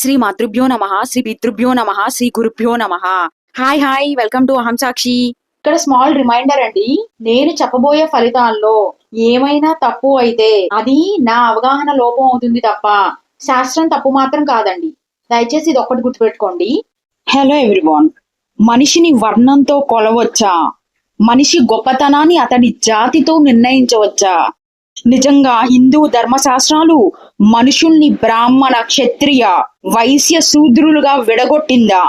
శ్రీ మాతృభ్యో నమ శ్రీ పితృభ్యో నమ శ్రీ గురుభ్యో నమ. హాయ్ హాయ్ వెల్కమ్ టు అహం సాక్షి ఇక్కడ స్మాల్ రిమైండర్ అండి నేను చెప్పబోయే ఫలితాల్లో ఏమైనా తప్పు అయితే అది నా అవగాహన లోపం అవుతుంది తప్ప శాస్త్రం తప్పు మాత్రం కాదండి. దయచేసి ఇది ఒక్కటి గుర్తుపెట్టుకోండి. హలో ఎవ్రీవాన్ మనిషిని వర్ణంతో కొలవచ్చా? మనిషి గొప్పతనాన్ని అతడి జాతితో నిర్ణయించవచ్చా? నిజంగా హిందూ ధర్మశాస్త్రాలు మనుషుల్ని బ్రాహ్మణ క్షత్రియ వైశ్య శూద్రులుగా విడగొట్టిందా?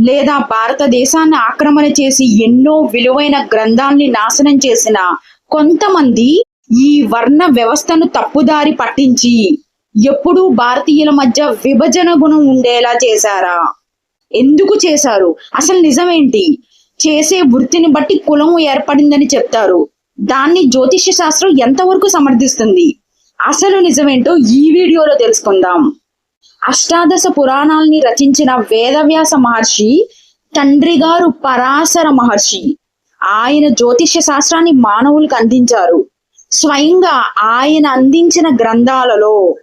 లేదా భారతదేశాన్ని ఆక్రమణ చేసి ఎన్నో విలువైన గ్రంథాల్ని నాశనం చేసిన కొంతమంది ఈ వర్ణ వ్యవస్థను తప్పుదారి పట్టించి ఎప్పుడూ భారతీయుల మధ్య విభజన గుణం ఉండేలా చేశారా? ఎందుకు చేశారు? అసలు నిజమేంటి? చేసే వృత్తిని బట్టి కులం ఏర్పడిందని చెప్తారు. దాన్ని జ్యోతిష్య శాస్త్రం ఎంతవరకు సమర్థిస్తుంది? అసలు నిజమేంటో ఈ వీడియోలో తెలుసుకుందాం. అష్టాదశ పురాణాల్ని రచించిన వేదవ్యాస మహర్షి తండ్రి గారు పరాశర మహర్షి. ఆయన జ్యోతిష్య శాస్త్రాన్ని మానవులకు అందించారు. స్వయంగా ఆయన అందించిన గ్రంథాలలో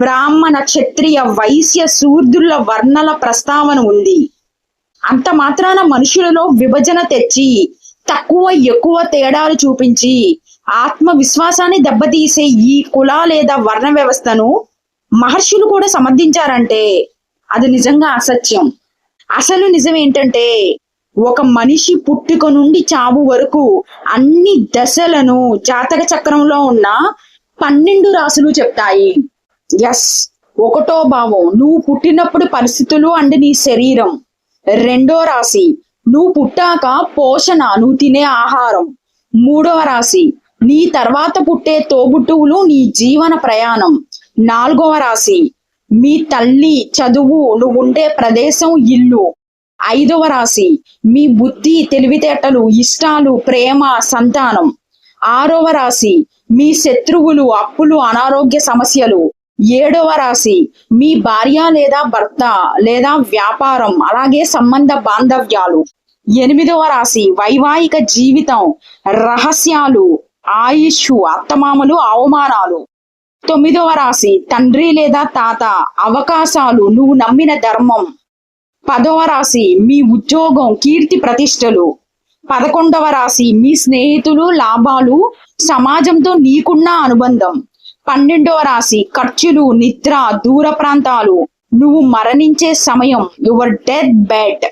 బ్రాహ్మణ క్షత్రియ వైశ్య శూద్రుల వర్ణల ప్రస్తావన ఉంది. అంత మాత్రాన మనుషులలో విభజన తెచ్చి తక్కువ ఎక్కువ తేడాలు చూపించి ఆత్మవిశ్వాసాన్ని దెబ్బతీసే ఈ కుల లేదా వర్ణ వ్యవస్థను మహర్షులు కూడా సమర్థించారంటే అది నిజంగా అసత్యం. అసలు నిజం ఏంటంటే ఒక మనిషి పుట్టుక నుండి చావు వరకు అన్ని దశలను జాతక చక్రంలో ఉన్న పన్నెండు రాసులు చెప్తాయి. ఎస్ ఒకటో భావం నువ్వు పుట్టినప్పుడు పరిస్థితులు అండ్ నీ శరీరం. రెండో రాశి నువ్వు పుట్టాక పోషణ నువ్వు తినే ఆహారం. మూడవ రాశి నీ తర్వాత పుట్టే తోబుట్టువులు నీ జీవన ప్రయాణం. నాలుగవ రాశి మీ తల్లి చదువు నువ్వుండే ప్రదేశం ఇల్లు. ఐదవ రాశి మీ బుద్ధి తెలివితేటలు ఇష్టాలు ప్రేమ సంతానం. ఆరవ రాశి మీ శత్రువులు అప్పులు అనారోగ్య సమస్యలు. ఏడవ రాశి మీ భార్య లేదా భర్త లేదా వ్యాపారం అలాగే సంబంధ బాంధవ్యాలు. ఎనిమిదవ రాశి వైవాహిక జీవితం రహస్యాలు ఆయుష్ అత్తమామలు అవమానాలు. తొమ్మిదవ రాశి తండ్రి లేదా తాత అవకాశాలు నువ్వు నమ్మిన ధర్మం. పదవ రాశి మీ ఉద్యోగం కీర్తి ప్రతిష్టలు. పదకొండవ రాశి మీ స్నేహితులు లాభాలు సమాజంతో నీకున్న అనుబంధం. పన్నెండవ రాశి ఖర్చులు నిద్ర దూర ప్రాంతాలు. నువ్వు మరణించే సమయం యువర్ డెత్ బెడ్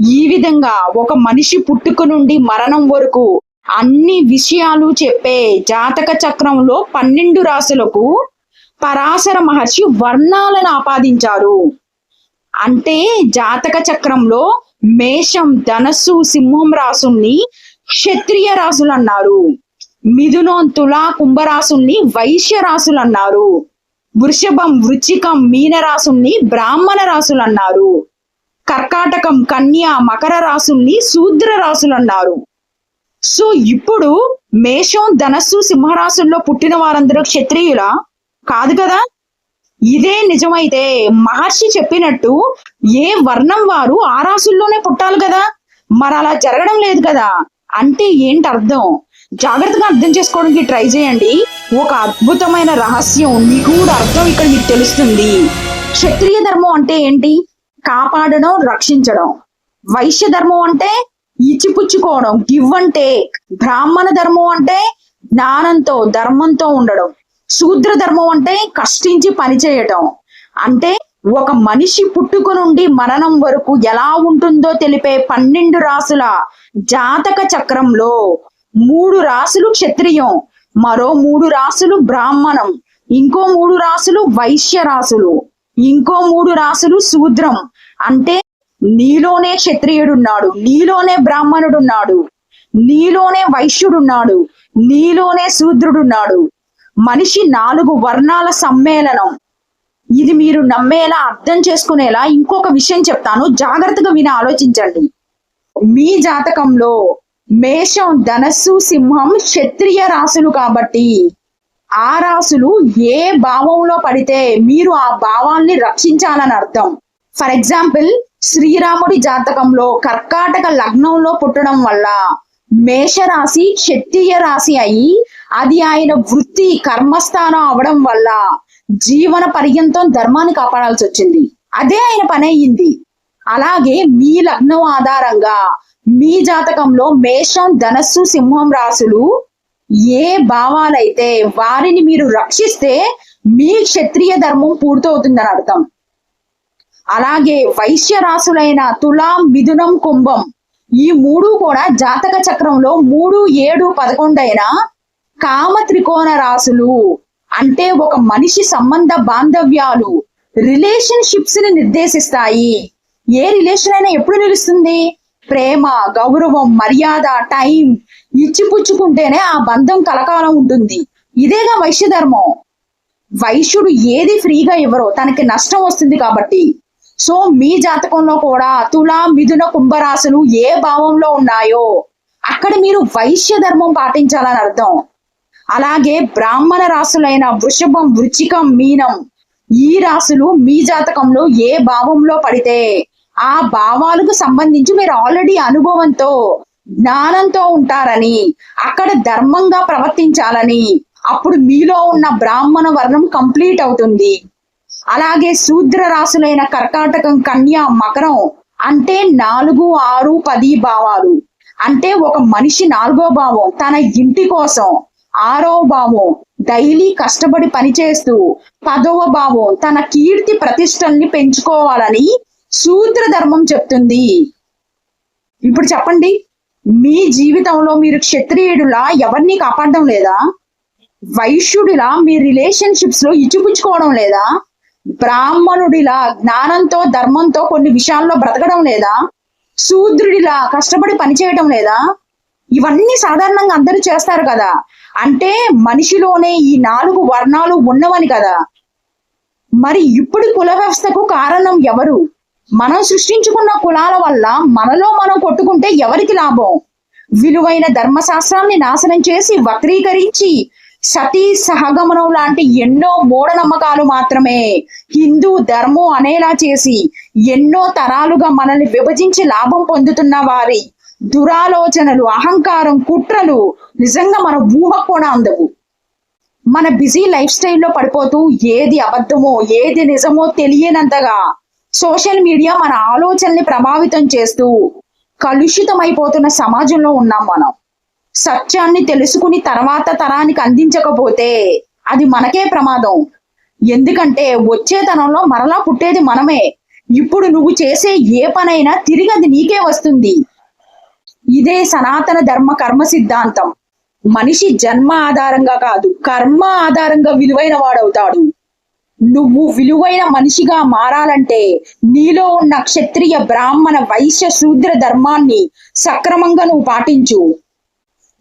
ఈ విధంగా ఒక మనిషి పుట్టుక నుండి మరణం వరకు అన్ని విషయాలు చెప్పే జాతక చక్రంలో పన్నెండు రాశులకు పరాశర మహర్షి వర్ణాలను ఆపాదించారు. అంటే జాతక చక్రంలో మేషం ధనస్సు సింహం రాసుల్ని క్షత్రియ రాసులు అన్నారు. మిథునం తులా కుంభరాసుల్ని వైశ్య రాసులు అన్నారు వృషభం వృచ్చికం మీనరాశుల్ని బ్రాహ్మణ రాసులు అన్నారు కర్కాటకం కన్య మకర రాసుల్ని శూద్ర రాసులు అన్నారు సో ఇప్పుడు మేషం ధనస్సు సింహరాశుల్లో పుట్టిన వారందరూ క్షత్రియుల? కాదు కదా? ఇదే నిజమైతే మహర్షి చెప్పినట్టు ఏ వర్ణం వారు ఆ రాసుల్లోనే పుట్టాలి కదా? మరి అలా జరగడం లేదు కదా? అంటే ఏంటి అర్థం జాగ్రత్తగా అర్థం చేసుకోవడానికి ట్రై చేయండి. ఒక అద్భుతమైన రహస్యం నిగూఢ అర్థం ఇక్కడ మీకు తెలుస్తుంది. క్షత్రియ ధర్మం అంటే ఏంటి? కాపాడడం రక్షించడం. వైశ్య ధర్మం అంటే ఇచ్చిపుచ్చుకోవడం గివ్ అండ్ టేక్ బ్రాహ్మణ ధర్మం అంటే జ్ఞానంతో ధర్మంతో ఉండడం. శూద్ర ధర్మం అంటే కష్టించి పనిచేయటం అంటే ఒక మనిషి పుట్టుక నుండి మరణం వరకు ఎలా ఉంటుందో తెలిపే పన్నెండు రాసుల జాతక చక్రంలో మూడు రాసులు క్షత్రియం మరో మూడు రాసులు బ్రాహ్మణం ఇంకో మూడు రాసులు వైశ్య రాసులు ఇంకో మూడు రాసులు శూద్రం. అంటే నీలోనే క్షత్రియుడున్నాడు నీలోనే బ్రాహ్మణుడున్నాడు నీలోనే వైశ్యుడున్నాడు నీలోనే శూద్రుడున్నాడు. మనిషి నాలుగు వర్ణాల సమ్మేళనం. ఇది మీరు నమ్మేలా అర్థం చేసుకునేలా ఇంకొక విషయం చెప్తాను. జాగ్రత్తగా విని ఆలోచించండి. మీ జాతకంలో మేషం ధనస్సు సింహం క్షత్రియ రాసులు కాబట్టి ఆ రాసులు ఏ భావంలో పడితే మీరు ఆ భావాల్ని రక్షించాలని అర్థం. ఫర్ ఎగ్జాంపుల్ శ్రీరాముడి జాతకంలో కర్కాటక లగ్నంలో పుట్టడం వల్ల మేషరాశి క్షత్రియ రాశి అయి అది ఆయన వృత్తి కర్మస్థానం అవడం వల్ల జీవన పర్యంతం ధర్మాన్ని కాపాడాల్సి వచ్చింది. అదే ఆయన పని అయ్యింది. అలాగే మీ లగ్నం ఆధారంగా మీ జాతకంలో మేషం ధనస్సు సింహం రాసులు ఏ భావాలైతే వారిని మీరు రక్షిస్తే మీ క్షత్రియ ధర్మం పూర్తవుతుందని అర్థం. అలాగే వైశ్య రాసులైన తులాం మిథునం కుంభం ఈ మూడు కూడా జాతక చక్రంలో మూడు ఏడు పదకొండు అయిన కామ త్రికోణ రాసులు అంటే ఒక మనిషి సంబంధ బాంధవ్యాలు రిలేషన్షిప్స్ని నిర్దేశిస్తాయి. ఏ రిలేషన్ అయినా ఎప్పుడు నిలుస్తుంది? ప్రేమ గౌరవం మర్యాద టైం ఇచ్చిపుచ్చుకుంటేనే ఆ బంధం కలకాలం ఉంటుంది. ఇదేగా వైశ్య ధర్మం. వైశ్యుడు ఏది ఫ్రీగా ఇవ్వరో తనకి నష్టం వస్తుంది కాబట్టి. సో మీ జాతకంలో కూడా తుల మిథున కుంభరాశులు ఏ భావంలో ఉన్నాయో అక్కడ మీరు వైశ్య ధర్మం పాటించాలని అర్థం. అలాగే బ్రాహ్మణ రాశులైన వృషభం వృచ్చికం మీనం ఈ రాశులు మీ జాతకంలో ఏ భావంలో పడితే ఆ భావాలకు సంబంధించి మీరు ఆల్రెడీ అనుభవంతో జ్ఞానంతో ఉంటారని అక్కడ ధర్మంగా ప్రవర్తించాలని అప్పుడు మీలో ఉన్న బ్రాహ్మణ వర్ణం కంప్లీట్ అవుతుంది. అలాగే శూద్ర రాసులైన కర్కాటకం కన్య మకరం అంటే నాలుగు ఆరు పది భావాలు. అంటే ఒక మనిషి నాలుగో భావం తన ఇంటి కోసం ఆరో భావం డైలీ కష్టపడి పనిచేస్తూ పదవ భావం తన కీర్తి ప్రతిష్టల్ని పెంచుకోవాలని సూత్ర ధర్మం చెప్తుంది. ఇప్పుడు చెప్పండి. మీ జీవితంలో మీరు క్షత్రియుడులా ఎవరిని కాపాడడం లేదా? వైశ్యుడిలా మీ రిలేషన్షిప్స్లో ఇచ్చిపుచ్చుకోవడం లేదా? బ్రాహ్మణుడిలా జ్ఞానంతో ధర్మంతో కొన్ని విషయాల్లో బ్రతకడం లేదా? శూద్రుడిలా కష్టపడి పనిచేయడం లేదా? ఇవన్నీ సాధారణంగా అందరూ చేస్తారు కదా. అంటే మనిషిలోనే ఈ నాలుగు వర్ణాలు ఉన్నవని కదా. మరి ఇప్పుడు కుల వ్యవస్థకు కారణం ఎవరు? మనం సృష్టించుకున్న కులాల వల్ల మనలో మనం కొట్టుకుంటే ఎవరికి లాభం? విలువైన ధర్మశాస్త్రాన్ని నాశనం చేసి వక్రీకరించి సతీ సహగమనం లాంటి ఎన్నో మూఢనమ్మకాలు మాత్రమే హిందూ ధర్మం అనేలా చేసి ఎన్నో తరాలుగా మనల్ని విభజించి లాభం పొందుతున్న వారి దురాలోచనలు అహంకారం కుట్రలు నిజంగా మన ఊహ కూడా అందవు. మన బిజీ లైఫ్ స్టైల్లో పడిపోతూ ఏది అబద్ధమో ఏది నిజమో తెలియనంతగా సోషల్ మీడియా మన ఆలోచనల్ని ప్రభావితం చేస్తూ కలుషితమైపోతున్న సమాజంలో ఉన్నాం మనం. సత్యాన్ని తెలుసుకుని తర్వాత తరానికి అందించకపోతే అది మనకే ప్రమాదం. ఎందుకంటే వచ్చే తనంలో మరలా పుట్టేది మనమే. ఇప్పుడు నువ్వు చేసే ఏ పనైనా తిరిగి అది నీకే వస్తుంది. ఇదే సనాతన ధర్మ కర్మ సిద్ధాంతం. మనిషి జన్మ ఆధారంగా కాదు కర్మ ఆధారంగా విలువైన వాడవుతాడు. నువ్వు విలువైన మనిషిగా మారాలంటే నీలో ఉన్న క్షత్రియ బ్రాహ్మణ వైశ్య శూద్ర ధర్మాన్ని సక్రమంగా నువ్వు పాటించు.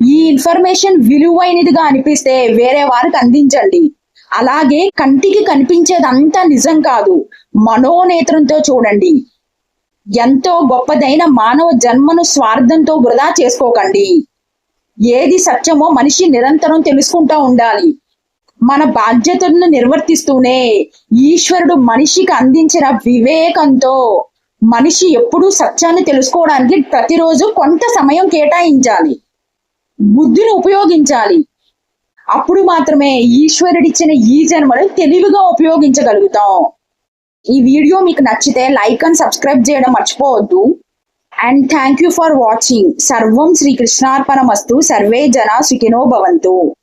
ఈ ఇన్ఫర్మేషన్ విలువైనదిగా అనిపిస్తే వేరే వారికి అందించండి. అలాగే కంటికి కనిపించేదంతా నిజం కాదు. మనోనేత్రంతో చూడండి. ఎంతో గొప్పదైన మానవ జన్మను స్వార్థంతో వృధా చేసుకోకండి. ఏది సత్యమో మనిషి నిరంతరం తెలుసుకుంటా ఉండాలి. మన బాధ్యతలను నిర్వర్తిస్తూనే ఈశ్వరుడు మనిషికి అందించిన వివేకంతో మనిషి ఎప్పుడూ సత్యాన్ని తెలుసుకోవడానికి ప్రతిరోజు కొంత సమయం కేటాయించాలి. బుద్ధిని ఉపయోగించాలి. అప్పుడు మాత్రమే ఈశ్వరుడిచ్చిన ఈ జన్మను తెలివిగా ఉపయోగించగలుగుతాం. ఈ వీడియో మీకు నచ్చితే లైక్ అండ్ సబ్స్క్రైబ్ చేయడం మర్చిపోవద్దు. And thank you for watching. సర్వం శ్రీ కృష్ణార్పణమస్తు. సర్వే జన సుఖినో భవంతు.